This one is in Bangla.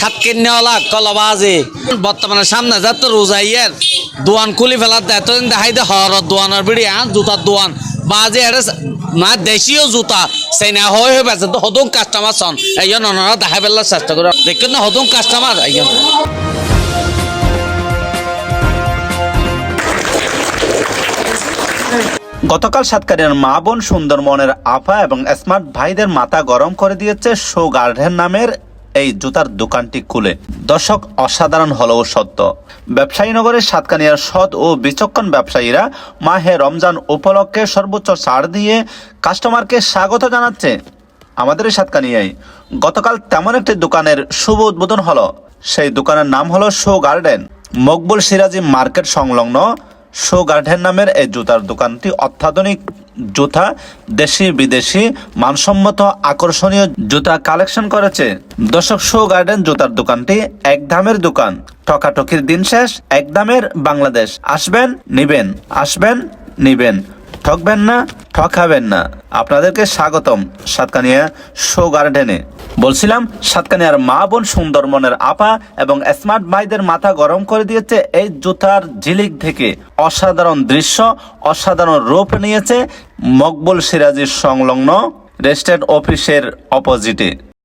ছাত কিনেওয়ালা কলবাজি বর্তমানে সামনে যাত রোজা ইয়ার দোয়ান খুলি ফেলার এতদিন দেখাই দে হর দোয়ানের বিড়ি হ্যাঁ জুতার দোয়ান। বাজে এটা না দেশীয় জুতা। সেই না হয়ে হয়ে হদুম কাস্টমার সন। এই জন্য ওনারা দেখাই ফেলার চেষ্টা করে। দেখুন না কাস্টমার গতকাল সাতকারিয়ার মা বোন সুন্দরমনের আফা এবং স্মার্ট ভাইদের মাথা গরম করে দিয়েছে শো গার্ডেন নামের এই জুতার দোকানটি খুলে। দর্শক, অসাধারণ হলেও সত্য। ব্যবসায়ী নগরের সাতকানিয়ার সৎ ও বিচক্ষণ ব্যবসায়ীরা মাহে রমজান উপলক্ষে সর্বোচ্চ ছাড় দিয়ে কাস্টমারকে স্বাগত জানাচ্ছে আমাদের এই সাতকানিয়ায়। গতকাল তেমন একটি দোকানের শুভ উদ্বোধন হলো। সেই দোকানের নাম হলো shoe garden, Maqbool Siraji market সংলগ্ন শো গার্ডেন নামের এই জুতার দোকানটি অত্যাধুনিক জুতা, দেশি, বিদেশি, মানসম্মত, আকর্ষণীয় জুতা কালেকশন করেছে। দর্শক শো গার্ডেন জুতার দোকানটি এক দামের দোকান। ঠকাঠকির দিন শেষ, এক দামের বাংলাদেশ। আসবেন, নিবেন আসবেন, নিবেন। ঠকবেন না ঠকাবেন না। আপনাদেরকে স্বাগতম সাতকানিয়া শো গার্ডেনে। বলছিলাম, সাতকানিয়ার মা বোন সুন্দরমনের আপা এবং স্মার্ট ভাইদের মাথা গরম করে দিয়েছে এই জুতার ঝিলিক থেকে। অসাধারণ দৃশ্য, অসাধারণ রূপ নিয়েছে মকবুল সিরাজির সংলগ্ন রেস্টেড অফিসের অপোজিটে।